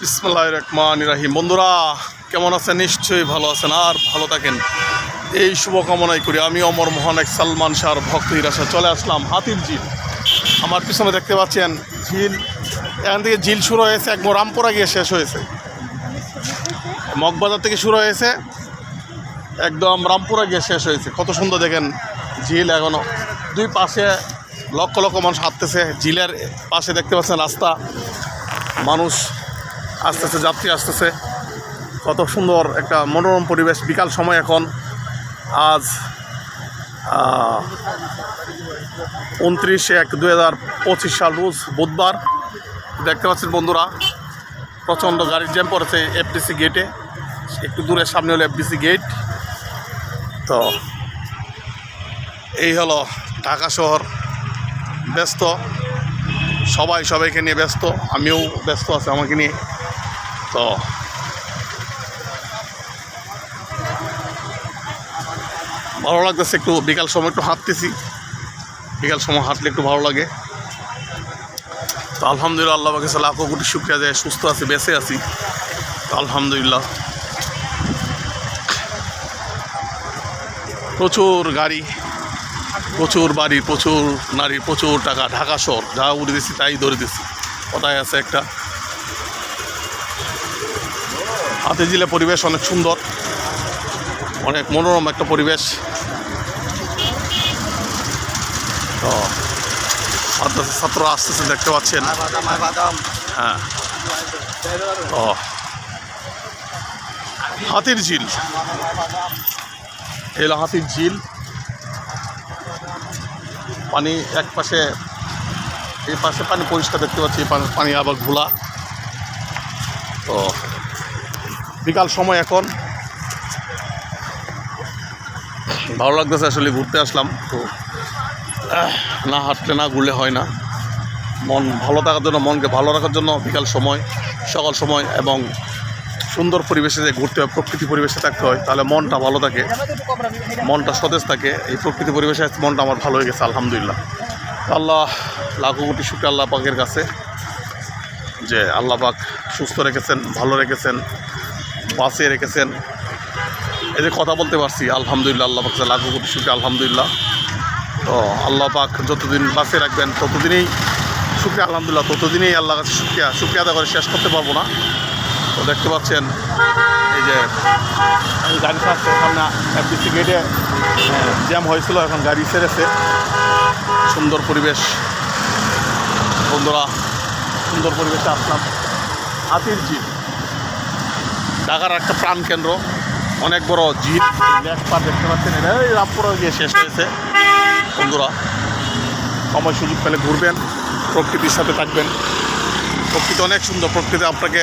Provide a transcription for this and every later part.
বিসমুল্লাহ রহমান রাহিম। বন্ধুরা, কেমন আছেন? নিশ্চয়ই ভালো আছেন আর ভালো থাকেন। এই শুভকামনাই করি। আমি অমর মোহন এক সালমান শাহর ভক্ত হিরাসা চলে আসলাম হাতির ঝিল। আমার পিছনে দেখতে পাচ্ছেন ঝিল। এখান থেকে ঝিল শুরু হয়েছে, একদম রামপুরা গিয়ে শেষ হয়েছে। মগবাজার থেকে শুরু হয়েছে, একদম রামপুরা গিয়ে শেষ হয়েছে। কত সুন্দর দেখেন ঝিল এখনও দুই পাশে লক্ষ লক্ষ মানুষ হাঁটতেছে। ঝিলের পাশে দেখতে পাচ্ছেন রাস্তা। মানুষ আসতেছে, যাত্রী আসতেছে। কত সুন্দর একটা মনোরম পরিবেশ, বিকাল সময় এখন। আজ উনত্রিশে এক দুই সাল, রোজ বুধবার। দেখতে পাচ্ছেন বন্ধুরা, প্রচণ্ড গাড়ির জ্যাম পড়েছে এফডিসি গেটে একটু দূরের সামনে হলো এফডিসি গেট তো, এই হলো ঢাকা শহর। ব্যস্ত। সবাই সবাইকে নিয়ে ব্যস্ত, আমিও ব্যস্ত আছি আমাকে নিয়ে। তো ভালো লাগতেছে একটু, বিকাল সময় একটু হাঁটতেছি। বিকাল সময় হাঁটলে একটু ভালো লাগে। তো আলহামদুলিল্লাহ, আল্লাহ কাছে লাখো কোটি শুক্রিয়া যায় সুস্থ আছি, বেঁচে আছি। তো আলহামদুলিল্লাহ। প্রচুর গাড়ি প্রচুর বাড়ি প্রচুর নারী প্রচুর টাকা ঢাকা শহর যা উড়ে দিছি তাই ধরে দিছি। কোথায় আছে একটা। হাতে জিলে পরিবেশ অনেক সুন্দর অনেক মনোরম একটা পরিবেশ। তো মাদ্রাসা ছাত্র আসতেছে দেখতে পাচ্ছেন। হ্যাঁ। ও হাতির ঝিল। এলো হাতির ঝিল। পানি এক পাশে, এই পাশে পানি পরিষ্কার দেখতে পাচ্ছি পানি- আবার ঘোলা। তো বিকাল সময় এখন। ভালো লাগতেছে আসলে ঘুরতে আসলাম, তো না হাঁটলে না ঘুরলে হয় না। মন ভালো থাকার জন্য, মনকে ভালো রাখার জন্য বিকাল সময়, সকাল সময় এবং সুন্দর পরিবেশে যে ঘুরতে হয়, প্রকৃতি পরিবেশে থাকতে হয়, তাহলে মনটা ভালো থাকে। মনটা সতেজ থাকে। এই প্রকৃতি পরিবেশে মনটা আমার ভালো হয়ে গেছে, আলহামদুলিল্লাহ। আল্লাহ লাখো কোটি শুক্র আল্লাহ পাকের কাছে যে আল্লাহ পাক সুস্থ রেখেছেন, ভালো রেখেছেন, বাঁচিয়ে রেখেছেন। এই যে কথা বলতে পারছি, আলহামদুলিল্লাহ আল্লাহ পাক লাখো কোটি শুক্র আলহামদুলিল্লাহ। তো আল্লাহ পাক যতদিন বাঁচিয়ে রাখবেন, ততদিনেই শুক্রিয়া, আলহামদুলিল্লাহ, ততদিনেই আল্লাহ কাছে শুক্রিয়া। শুক্রিয়া আদা করে শেষ করতে পারব না। তো দেখতে পাচ্ছেন, এই যে গাড়ি ছাড়ছে সামনে এফডিসি গেটে জ্যাম হয়েছিল, এখন গাড়ি ছেড়েছে। সুন্দর পরিবেশ। বন্ধুরা, সুন্দর পরিবেশে আসলাম। হাতির জিপ ঢাকার একটা প্রাণ কেন্দ্র, অনেক বড় জিপ পার দেখতে পাচ্ছেন, এটা এই রামপুরে গিয়ে শেষ হয়েছে। বন্ধুরা, সময় সুযোগ পেলে ঘুরবেন, প্রকৃতির সাথে থাকবেন। প্রকৃতি অনেক সুন্দর, প্রকৃতি আপনাকে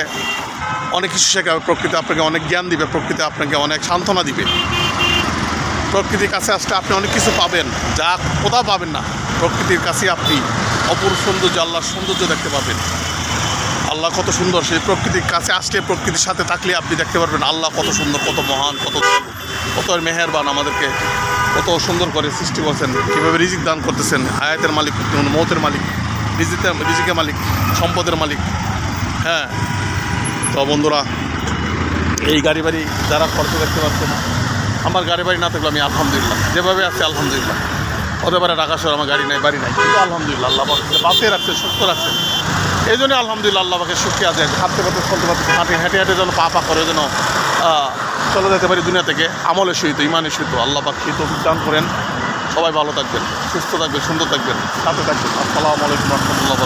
অনেক কিছু শেখাবে, প্রকৃতি আপনাকে অনেক জ্ঞান দিবে, প্রকৃতি আপনাকে অনেক সান্ত্বনা দিবে। প্রকৃতির কাছে আসলে আপনি অনেক কিছু পাবেন, যা কোথাও পাবেন না। প্রকৃতির কাছে আপনি অপূর্ব সৌন্দর্য, আল্লাহর সৌন্দর্য দেখতে পাবেন। আল্লাহ কত সুন্দর, সেই প্রকৃতির কাছে আসলে প্রকৃতির সাথে থাকলে আপনি দেখতে পারবেন, আল্লাহ কত সুন্দর, কত মহান, কত কত মেহেরবান আমাদেরকে, কত সুন্দর করে সৃষ্টি করছেন, কীভাবে রিজিক দান করতেছেন, হায়াতের মালিক, মৌতের মালিক, রিজিকের রিজিকের মালিক, সম্পদের মালিক। হ্যাঁ তো বন্ধুরা, এই গাড়ি বাড়ি যারা খরচ দেখতে পাচ্ছে না, আমার গাড়ি বাড়ি না থাকলে আমি আলহামদুলিল্লাহ, যেভাবে আছে আলহামদুলিল্লাহ। হতে পারে ঢাকা আমার গাড়ি নাই, বাড়ি নাই, কিন্তু আলহামদুলিল্লাহ আল্লাহ বাঁচিয়ে রাখছে, সুস্থ রাখছে। এই জন্য আলহামদুলিল্লাহ আল্লাহ পাকে সুখী আছে হাঁটতে পারতে, চলতে পারতে হাঁটে হেঁটে হেঁটে যেন পা পা করে যেন চলে যেতে পারি দুনিয়া থেকে, আমলের সহিত, ইমানের সহিত। আল্লাহ পাক শীত দান করেন। সবাই ভালো থাকবেন, সুস্থ থাকবেন, সুন্দর থাকবেন, সাথে থাকবেন। আসসালামু আলাইকুম রহমতুল্লাহ